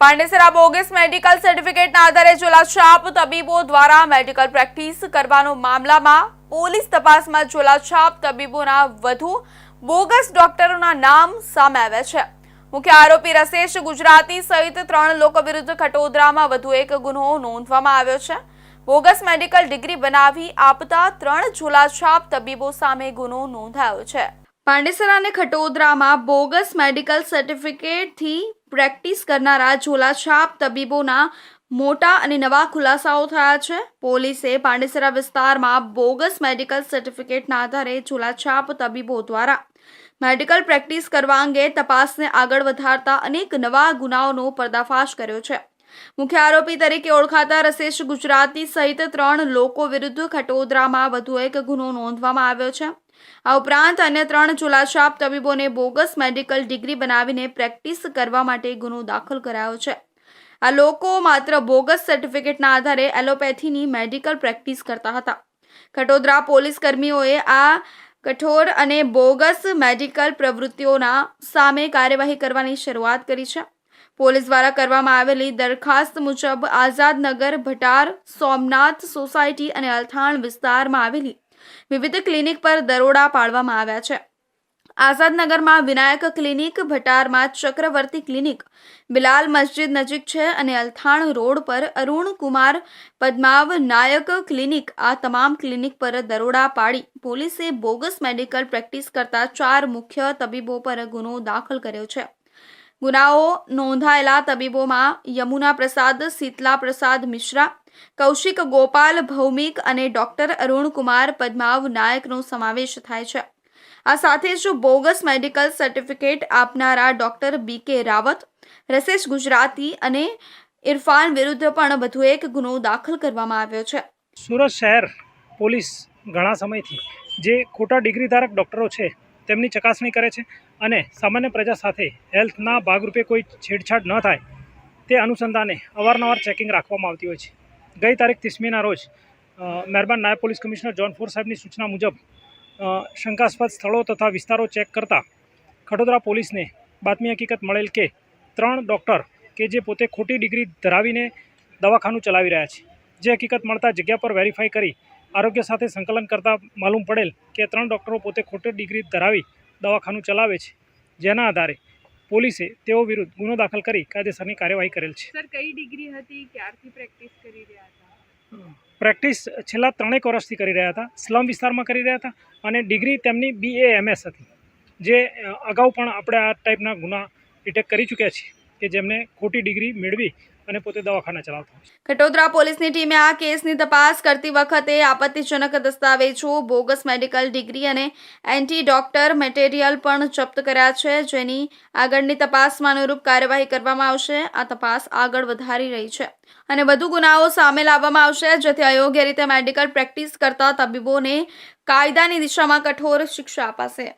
Pandesara bogus medical સર્ટિફિકેટના આધારે ઝોલાછાપ તબીબો દ્વારા મેડિકલ પ્રેક્ટિસ કરવાનો મામલામાં પોલીસ તપાસમાં ઝોલાછાપ તબીબોના વધુ બોગસ ડોક્ટરોના નામ સામે આવ્યા છે. મુખ્ય આરોપી રસેશ ગુજરાતી સહિત ત્રણ લોકો વિરુદ્ધ ખટોદરામાં વધુ એક ગુનો નોંધવામાં આવ્યો છે. બોગસ મેડિકલ ડિગ્રી બનાવી આપતા ત્રણ ઝોલાછાપ તબીબો સામે ગુનો નોંધાયો છે. પાંડેસરા અને ખટોદરામાં બોગસ મેડિકલ સર્ટિફિકેટથી પ્રેક્ટિસ કરનારા ઝોલાછાપ તબીબોના મોટા અને નવા ખુલાસાઓ થયા છે. પોલીસે પાંડેસરા વિસ્તારમાં બોગસ મેડિકલ સર્ટિફિકેટના આધારે ઝોલાછાપ તબીબો દ્વારા મેડિકલ પ્રેક્ટિસ કરવા અંગે તપાસને આગળ વધારતા અનેક નવા ગુનાઓનો પર્દાફાશ કર્યો છે. મુખ્ય આરોપી તરીકે ઓળખાતા રસેશ ગુજરાતી સહિત ત્રણ લોકો વિરુદ્ધ ખટોદરામાં વધુ એક ગુનો નોંધવામાં આવ્યો છે. આ ઉપરાંત અન્ય ત્રણ ચુલાછાપ તબીબોને બોગસ મેડિકલ ડિગ્રી બનાવીને પ્રેક્ટિસ કરવા માટે ગુનો દાખલ કરાયો છે. આ લોકો માત્ર બોગસ સર્ટિફિકેટના આધારે એલોપેથીની મેડિકલ પ્રેક્ટિસ કરતા હતા. ખટોદરા પોલીસ કર્મીઓએ આ કઠોર અને બોગસ મેડિકલ પ્રવૃત્તિઓના સામે કાર્યવાહી કરવાની શરૂઆત કરી છે. પોલીસ દ્વારા કરવામાં આવેલી દરખાસ્ત મુજબ આઝાદનગર, ભટાર, સોમનાથ સોસાયટી અને અલથાણ વિસ્તારમાં આવેલી વિવિધ ક્લિનિક પર દરોડા પાડવામાં આવ્યા છે. આઝાદનગરમાં વિનાયક ક્લિનિક, ભટારમાં ચક્રવર્તી ક્લિનિક, બિલાલ મસ્જિદ નજીક છે અને અલથાણ રોડ પર અરુણ કુમાર પદ્માવ નાયક ક્લિનિક આ તમામ ક્લિનિક પર દરોડા પાડી પોલીસે બોગસ મેડિકલ પ્રેક્ટિસ કરતા ચાર મુખ્ય તબીબો પર ગુનો દાખલ કર્યો છે. ગુનાઓ નોંધાયેલા તબીબોમાં યમુના પ્રસાદ, શીતલા પ્રસાદ મિશ્રા, કૌશિક ગોપાલ, ભૌમિક અને ડોક્ટર અરુણ કુમાર પદ્માવ નાયકનો સમાવેશ થાય છે. આ સાથે જ બોગસ મેડિકલ સર્ટિફિકેટ આપનારા doctor B K Rawat, Rasesh Gujarati અને ઇરફાન વિરુદ્ધ પણ વધુ એક ગુનો દાખલ કરવામાં આવ્યો છે. સુરત શહેર પોલીસ ઘણા સમયથી જે ખોટા ડિગ્રી ધારક ડૉક્ટરો છે તેમની ચકાસણી કરે છે અને સામાન્ય પ્રજા સાથે હેલ્થના ભાગરૂપે કોઈ છેડછાડ ન થાય તે અનુસંધાને અવારનવાર ચેકિંગ રાખવામાં આવતી હોય છે. ગઈ તારીખ ત્રીસમીના રોજ મહેરબાન નાયબ પોલીસ કમિશનર જોન ફોર સાહેબની સૂચના મુજબ શંકાસ્પદ સ્થળો તથા વિસ્તારો ચેક કરતા ખડોદરા પોલીસને બાતમી હકીકત મળેલ કે ત્રણ ડૉક્ટર કે જે પોતે ખોટી ડિગ્રી ધરાવીને દવાખાનું ચલાવી રહ્યા છે. જે હકીકત મળતા જગ્યા પર વેરીફાઈ કરી આરોગ્ય સાથે સંકલન કરતાં માલુમ પડેલ કે ત્રણ ડૉક્ટરો પોતે ખોટી ડિગ્રી ધરાવી દવાખાનું ચલાવે છે. જેના આધારે પોલીસે તેઓ વિરુદ્ધ ગુનો દાખલ કરી કાયદેસરની કાર્યવાહી કરેલ છે. સર કઈ ડિગ્રી હતી? ક્યારથી પ્રેક્ટિસ કરી રહ્યા હતા? પ્રેક્ટિસ છેલ્લા ત્રણેક વર્ષથી કરી રહ્યા હતા. સ્લમ વિસ્તારમાં કરી રહ્યા હતા અને ડિગ્રી તેમની બી એ એમએસ હતી. જે અગાઉ પણ આપણે આ ટાઈપના ગુના ડિટેક્ટ કરી ચૂક્યા છીએ કે જેમને ખોટી ડિગ્રી મેળવી અને પોતે દવાખાના ચલાવતા ખટોદરા પોલીસની ટીમે આ કેસની તપાસ કરતી વખતે આપત્તિજનક દસ્તાવેજો, બોગસ મેડિકલ ડિગ્રી અને એન્ટી ડોક્ટર મટીરિયલ પણ જપ્ત કર્યા છે. જેની આગળની તપાસમાં અનુરૂપ કાર્યવાહી કરવામાં આવશે. આ તપાસ આગળ વધારી રહી છે અને વધુ ગુનાઓ સામે લાવવામાં આવશે, જેથી અયોગ્ય રીતે મેડિકલ પ્રેક્ટિસ કરતા તબીબોને કાયદાની દિશામાં કઠોર શિક્ષા અપાશે.